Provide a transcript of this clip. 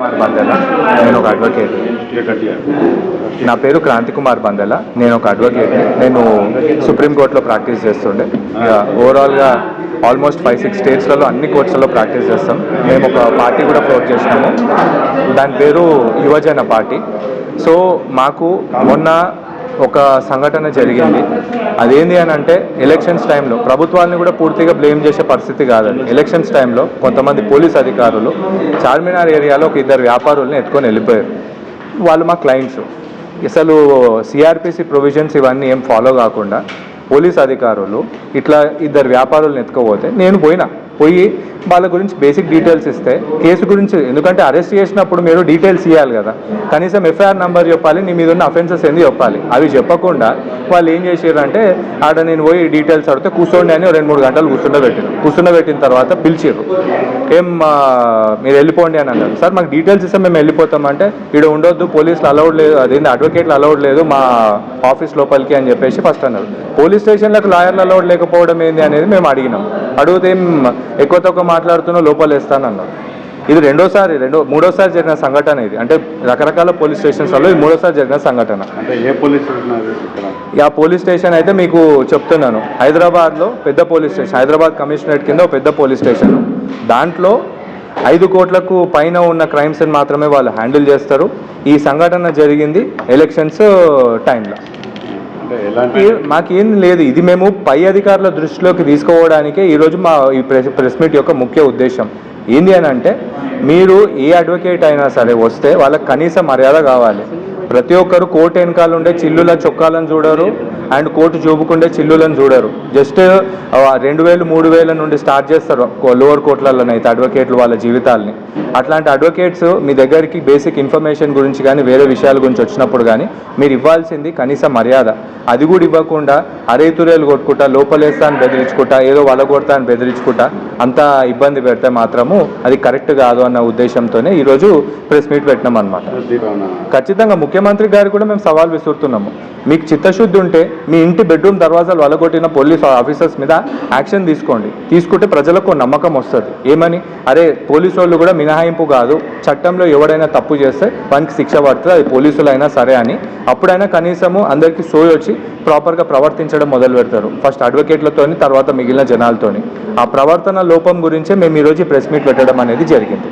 కుమార్ బందెల నేను ఒక అడ్వకేట్ నా పేరు క్రాంతి కుమార్ బందెల నేను ఒక అడ్వకేట్ నేను సుప్రీంకోర్టులో ప్రాక్టీస్ చేస్తుండే. ఇక ఓవరాల్గా ఆల్మోస్ట్ ఫైవ్ సిక్స్ స్టేట్స్లలో అన్ని కోర్ట్స్లలో ప్రాక్టీస్ చేస్తాం. మేము ఒక పార్టీ కూడా ఫ్లోట్ చేసినాము. దాని పేరు యువజన పార్టీ. సో మాకు మొన్న ఒక సంఘటన జరిగింది. అదేంది అని అంటే ఎలక్షన్స్ టైంలో ప్రభుత్వాన్ని కూడా పూర్తిగా బ్లేమ్ చేసే పరిస్థితి కాదండి. ఎలక్షన్స్ టైంలో కొంతమంది పోలీస్ అధికారులు చార్మినార్ ఏరియాలో ఒక ఇద్దరు వ్యాపారుల్ని ఎత్తుకొని వెళ్ళిపోయారు. వాళ్ళు మా క్లయింట్స్ అసలు సిఆర్పిసి ప్రొవిజన్స్ ఇవన్నీ ఏం ఫాలో కాకుండా పోలీస్ అధికారులు ఇట్లా ఇద్దరు వ్యాపారులను ఎత్తుకోపోతే నేను పోయినా. పోయి వాళ్ళ గురించి బేసిక్ డీటెయిల్స్ ఇస్తే కేసు గురించి ఎందుకంటే అరెస్ట్ చేసినప్పుడు మీరు డీటెయిల్స్ ఇవ్వాలి కదా. కనీసం ఎఫ్ఐఆర్ నెంబర్ చెప్పాలి నీ మీద ఉన్న అఫెన్సెస్ ఏంది చెప్పాలి. అవి చెప్పకుండా వాళ్ళు ఏం చేసారంటే ఆడ నేను పోయి డీటెయిల్స్ అడిగితే కూర్చోండి అని రెండు మూడు గంటలు కూర్చుండబెట్టారు కూర్చుండబెట్టిన తర్వాత పిలిచిర్రు. ఏం మీరు వెళ్ళిపోండి అని అన్నారు. సార్ మాకు డీటెయిల్స్ ఇస్తే మేము వెళ్ళిపోతాం అంటే ఇక్కడ ఉండొద్దు పోలీసులు అలౌడ్ లేదు అదేంటి అడ్వకేట్లు అలౌడ్ లేదు మా ఆఫీస్ లోపలికి అని చెప్పేసి ఫస్ట్ అన్నారు. పోలీస్ స్టేషన్లకు లాయర్లు అలౌడ్ లేకపోవడం ఏంది అనేది మేము అడిగినాం. అడిగితే ఏం ఎక్కువ తక్కువ మాట్లాడుతున్నా లోపల వేస్తానన్నారు ఇది రెండోసారి రెండో మూడోసారి జరిగిన సంఘటన ఇది. అంటే రకరకాల పోలీస్ స్టేషన్స్లో ఇది మూడోసారి జరిగిన సంఘటన. అంటే ఏ పోలీసు ఈ ఆ పోలీస్ స్టేషన్ అయితే మీకు చెప్తున్నాను. హైదరాబాద్లో పెద్ద పోలీస్ స్టేషన్ హైదరాబాద్ కమిషనరేట్ కింద పెద్ద పోలీస్ స్టేషన్. దాంట్లో ఐదు కోట్లకు పైన ఉన్న క్రైమ్స్ని మాత్రమే వాళ్ళు హ్యాండిల్ చేస్తారు. ఈ సంఘటన జరిగింది ఎలక్షన్స్ టైంలో. మాకేం లేదు. ఇది మేము పై అధికారుల దృష్టిలోకి తీసుకోవడానికే ఈరోజు మా ఈ ప్రెస్ మీట్ యొక్క ముఖ్య ఉద్దేశం. ఏంది అని అంటే మీరు ఏ అడ్వకేట్ అయినా సరే వస్తే వాళ్ళకి కనీస మర్యాద కావాలి. ప్రతి ఒక్కరు కోర్టు వెనకాల ఉండే చిల్లుల చొక్కాలను చూడరు అండ్ కోర్టు చూపుకుండే చిల్లులను చూడరు. జస్ట్ రెండు వేలు మూడు వేల నుండి స్టార్ట్ చేస్తారు లోవర్ కోర్టులలోనైతే అడ్వకేట్లు వాళ్ళ జీవితాల్ని. అట్లాంటి అడ్వకేట్స్ మీ దగ్గరికి బేసిక్ ఇన్ఫర్మేషన్ గురించి కానీ వేరే విషయాల గురించి వచ్చినప్పుడు కానీ మీరు ఇవ్వాల్సింది కనీస మర్యాద. అది కూడా ఇవ్వకుండా అరేతురేలు కొట్టుకుంటా లోపలేస్తా అని బెదిరించుకుంటా ఏదో వలగొడతా అని బెదిరించుకుంటా అంత ఇబ్బంది పెడితే మాత్రము అది కరెక్ట్ కాదు అన్న ఉద్దేశంతోనే ఈరోజు ప్రెస్ మీట్ పెట్టినాం అనమాట ఖచ్చితంగా ముఖ్యమంత్రి గారు కూడా మేము సవాల్ విసురుతున్నాము. మీకు చిత్తశుద్ధి ఉంటే మీ ఇంటి బెడ్రూమ్ దర్వాజాలు వలగొట్టిన పోలీస్ ఆఫీసర్స్ మీద యాక్షన్ తీసుకోండి. తీసుకుంటే ప్రజలకు నమ్మకం వస్తుంది. ఏమని? అరే పోలీసు వాళ్ళు కూడా మినహాయింపు కాదు. చట్టంలో ఎవడైనా తప్పు చేస్తే వానికి శిక్ష పడుతుంది. అది పోలీసులైనా సరే అని. అప్పుడైనా కనీసము అందరికీ సోయి వచ్చి ప్రాపర్గా ప్రవర్తించడం మొదలు పెడతారు. ఫస్ట్ అడ్వకేట్లతోని తర్వాత మిగిలిన జనాలతోని. ఆ ప్రవర్తన లోపం గురించే మేము ఈరోజు ప్రెస్ మీట్ పెట్టడం అనేది జరిగింది.